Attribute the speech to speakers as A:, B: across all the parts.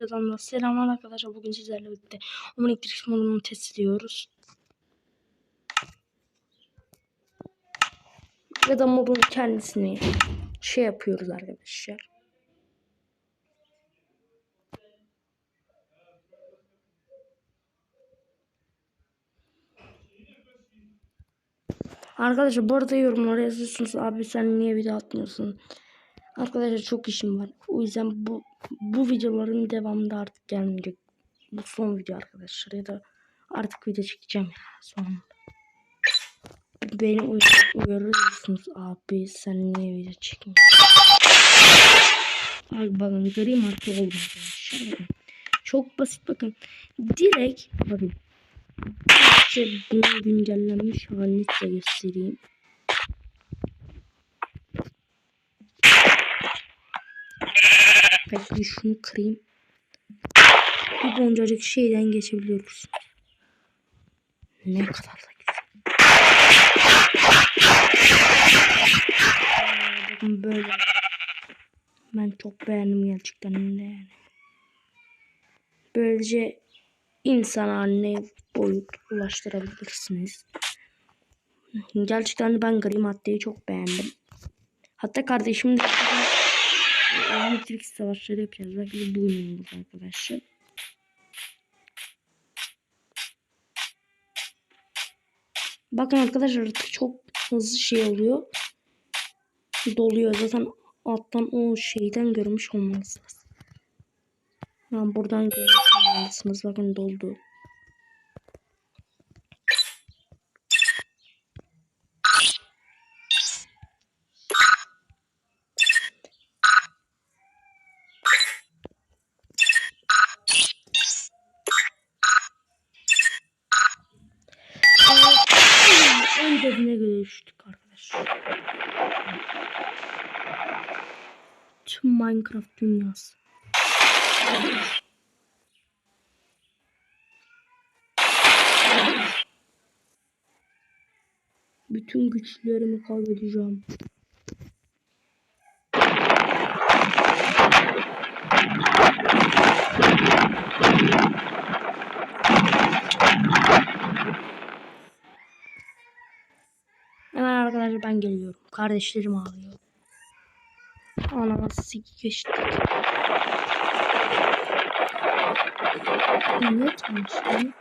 A: Buradan da selamlar arkadaşlar. Bugün sizlerle birlikte Omnitrix modunu test ediyoruz. Ya da modun kendisini şey yapıyoruz arkadaşlar. Arkadaşlar bu arada yorumlara yazıyorsunuz. Abi sen niye video atmıyorsun? Arkadaşlar çok işim var. O yüzden bu bu videoların devamında artık gelmeyecek. Bu son video arkadaşlar ya da artık video çekeceğim ya sonunda. Beni uyar uyarıyorsunuz abi sen niye video çekmiyorsun? Abi bakın göreyim artık. Bakın. Çok basit bakın. Direkt bakın. Size bunu güncellenmiş halini size göstereyim. Belki şunu kırayım. Bir boncacık şeyden geçebiliyoruz. Ne kadar da güzel. Bakın böyle. Ben çok beğendim gerçekten yani. Böylece insan haline boyut ulaştırabilirsiniz. Gerçekten ben gri maddeyi çok beğendim. Hatta kardeşim de Matrix savaşları yapacağız. Belki bu oyunumuz arkadaşlar. Bakın arkadaşlar çok hızlı şey oluyor. Doluyor. Zaten alttan o şeyden görmüş olmalısınız. Yani buradan görmüş olmalısınız. Bakın doldu. Düştük arkadaşlar. Tüm Minecraft dünyası. Bütün güçlerimi kaybedeceğim. Ben geliyorum. Kardeşlerim ağlıyor. Ananası geçtik. Ne tanıştı?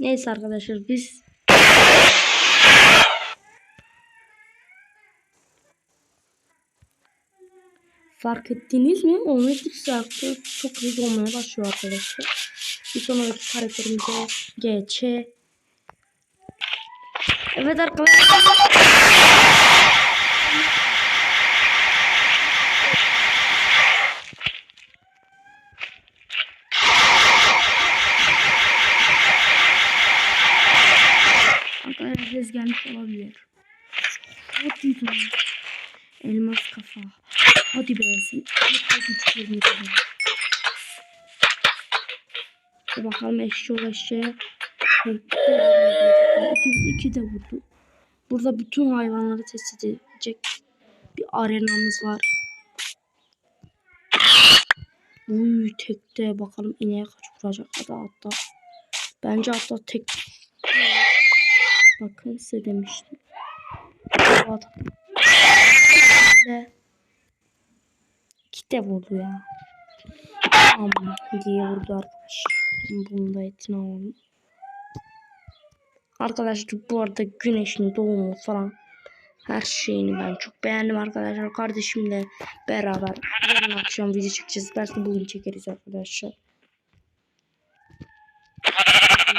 A: Neyse arkadaşlar biz Fark ettiniz mi? Omnitrix şarkı çok hızlı olmaya başlıyor arkadaşlar. Bir sonraki karakterimize GC. Evet arkadaşlar. Arkadaşlar ses gelmiş olabilir. Elmas kafa. Hadi be. Sen hadi güçlerini bakalım eşşoğlu eşeğe. İki, iki de vurdu. Burada bütün hayvanları test edecek bir arenamız var. Uy tekte bakalım ineğe kaç vuracak hatta hatta. Bence hatta tek. Bakın size demiştim. Bu de vurdu ya. Ama diye vurdu arkadaşlar. Bunu da etini alalım. Arkadaşlar bu arada güneşin doğumu falan her şeyini ben çok beğendim arkadaşlar. Kardeşimle beraber yarın akşam video çekeceğiz. Belki bugün çekeriz arkadaşlar.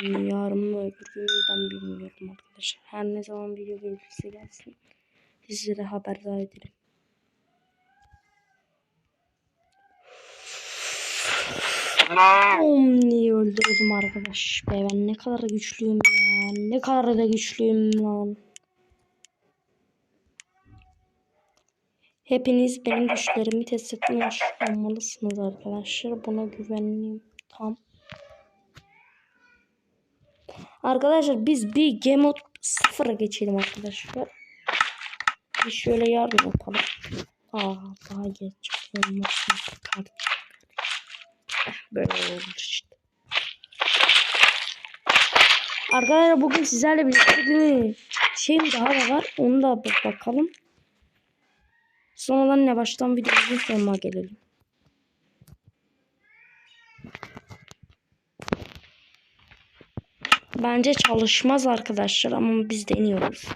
A: Yarın mı öbür gün ben bilmiyorum arkadaşlar. Her ne zaman video gelirse gelsin. Sizlere haberdar ederim. Omni'yi öldürdüm arkadaş. Be ben ne kadar da güçlüyüm ya. Ne kadar da güçlüyüm lan. Hepiniz benim güçlerimi test etmiş olmalısınız arkadaşlar. Buna güvenliyim. Tam. Arkadaşlar biz bir game mode sıfıra geçelim arkadaşlar. Bir şöyle yardım yapalım. Aa daha geç olmasın. Hadi. Böyle olur işte. Arkadaşlar bugün sizlerle birlikte bir şeyim daha da var. Onu da bakalım. Sonradan ne baştan videomuzun sonuna gelelim. Bence çalışmaz arkadaşlar ama biz deniyoruz.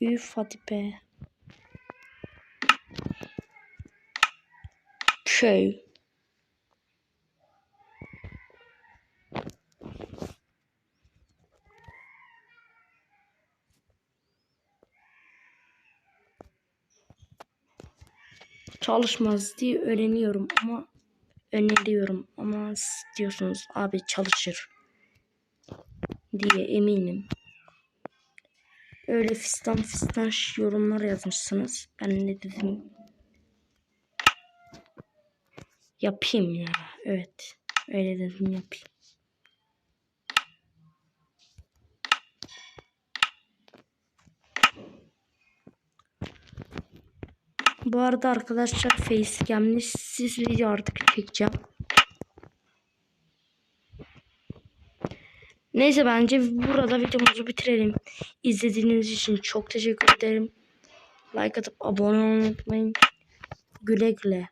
A: Üf hadi be. Köy. Çalışmaz diye öğreniyorum ama öneriyorum ama diyorsunuz abi çalışır diye eminim. Öyle fistan fistan yorumlar yazmışsınız. Ben ne dedim? Yapayım ya. Evet. Öyle dedim yapayım. Bu arada arkadaşlar facecam'li siz video artık çekeceğim. Neyse bence burada videomuzu bitirelim. İzlediğiniz için çok teşekkür ederim. Like atıp abone olmayı unutmayın. Güle güle.